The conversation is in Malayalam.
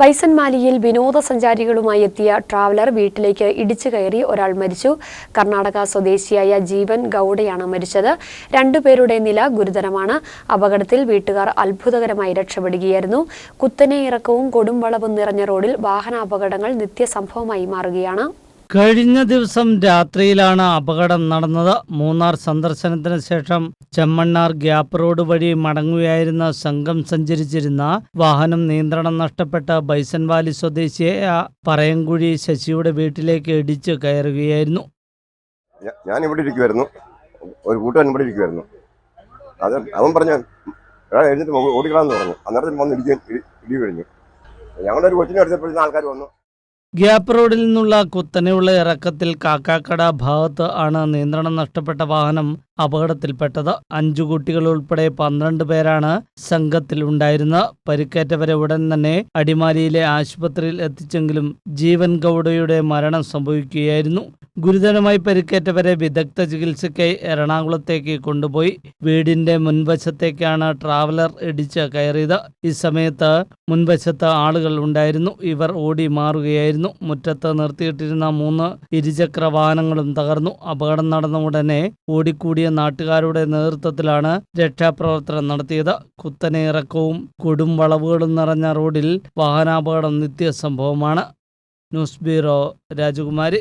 ബൈസൺമാലിയിൽ വിനോദസഞ്ചാരികളുമായി എത്തിയ ട്രാവലർ വീട്ടിലേക്ക് ഇടിച്ചു കയറി ഒരാൾ മരിച്ചു. കർണാടക സ്വദേശിയായ ജീവൻ ഗൌഡയാണ് മരിച്ചത്. രണ്ടുപേരുടെ നില ഗുരുതരമാണ്. അപകടത്തിൽ വീട്ടുകാർ അത്ഭുതകരമായി രക്ഷപ്പെടുകയായിരുന്നു. കുത്തനെ ഇറക്കവും കൊടുംവളവും നിറഞ്ഞ റോഡിൽ വാഹനാപകടങ്ങൾ നിത്യസംഭവമായി മാറുകയാണ്. കഴിഞ്ഞ ദിവസം രാത്രിയിലാണ് അപകടം നടന്നത്. മൂന്നാർ സന്ദർശനത്തിന് ശേഷം ചെമ്മണ്ണാർ ഗ്യാപ്പ് റോഡ് വഴി മടങ്ങുകയായിരുന്ന സംഘം സഞ്ചരിച്ചിരുന്ന വാഹനം നിയന്ത്രണം നഷ്ടപ്പെട്ട ബൈസൻവാലി സ്വദേശിയായ പറയൻകുഴി ശശിയുടെ വീട്ടിലേക്ക് ഇടിച്ചു കയറുകയായിരുന്നു. ഞാൻ ഇവിടെ ഇരിക്കുമായിരുന്നു ഒരു കൂട്ടുകാരൻ ഇവിടെ ഇരിക്കുമായിരുന്നു അത് അവൻ പറഞ്ഞു എഴുന്നിട്ട് ഓടിക്കളാന്ന് പറഞ്ഞു. അന്നേരത്തിൽ വന്ന് ഇടിക്കാൻ ഇടി ഞങ്ങളുടെ ഒരു കൊച്ചിനെ എടുത്തപ്പോഴത്തേന് ആൾക്കാർ വന്നു. ഗ്യാപ്പ് റോഡിൽ നിന്നുള്ള കുത്തനെയുള്ള ഇറക്കത്തിൽ കാക്കാക്കട ഭാഗത്ത് ആണ് നിയന്ത്രണം നഷ്ടപ്പെട്ട വാഹനം അപകടത്തിൽപ്പെട്ടത്. അഞ്ചു കുട്ടികൾ ഉൾപ്പെടെ പന്ത്രണ്ട് പേരാണ് സംഘത്തിൽ ഉണ്ടായിരുന്നത്. പരിക്കേറ്റവരെ ഉടൻ തന്നെ അടിമാലിയിലെ ആശുപത്രിയിൽ എത്തിച്ചെങ്കിലും ജീവൻ ഗൌഡയുടെ മരണം സംഭവിക്കുകയായിരുന്നു. ഗുരുതരമായി പരിക്കേറ്റവരെ വിദഗ്ധ ചികിത്സയ്ക്കായി എറണാകുളത്തേക്ക് കൊണ്ടുപോയി. വീടിന്റെ മുൻവശത്തേക്കാണ് ട്രാവലർ ഇടിച്ച് കയറിയത്. ഈ സമയത്ത് മുൻവശത്ത് ആളുകൾ ഉണ്ടായിരുന്നു. ഇവർ ഓടി മാറുകയായിരുന്നു. മുറ്റത്ത് നിർത്തിയിട്ടിരുന്ന മൂന്ന് ഇരുചക്ര വാഹനങ്ങളും തകർന്നു. അപകടം നടന്ന ഉടനെ ഓടിക്കൂടിയ നാട്ടുകാരുടെ നേതൃത്വത്തിലാണ് രക്ഷാപ്രവർത്തനം നടത്തിയത്. കുത്തനെ ഇറക്കവും കൊടും വളവുകളും നിറഞ്ഞ റോഡിൽ വാഹനാപകടം നിത്യ സംഭവമാണ്. ന്യൂസ് ബ്യൂറോ രാജകുമാരി.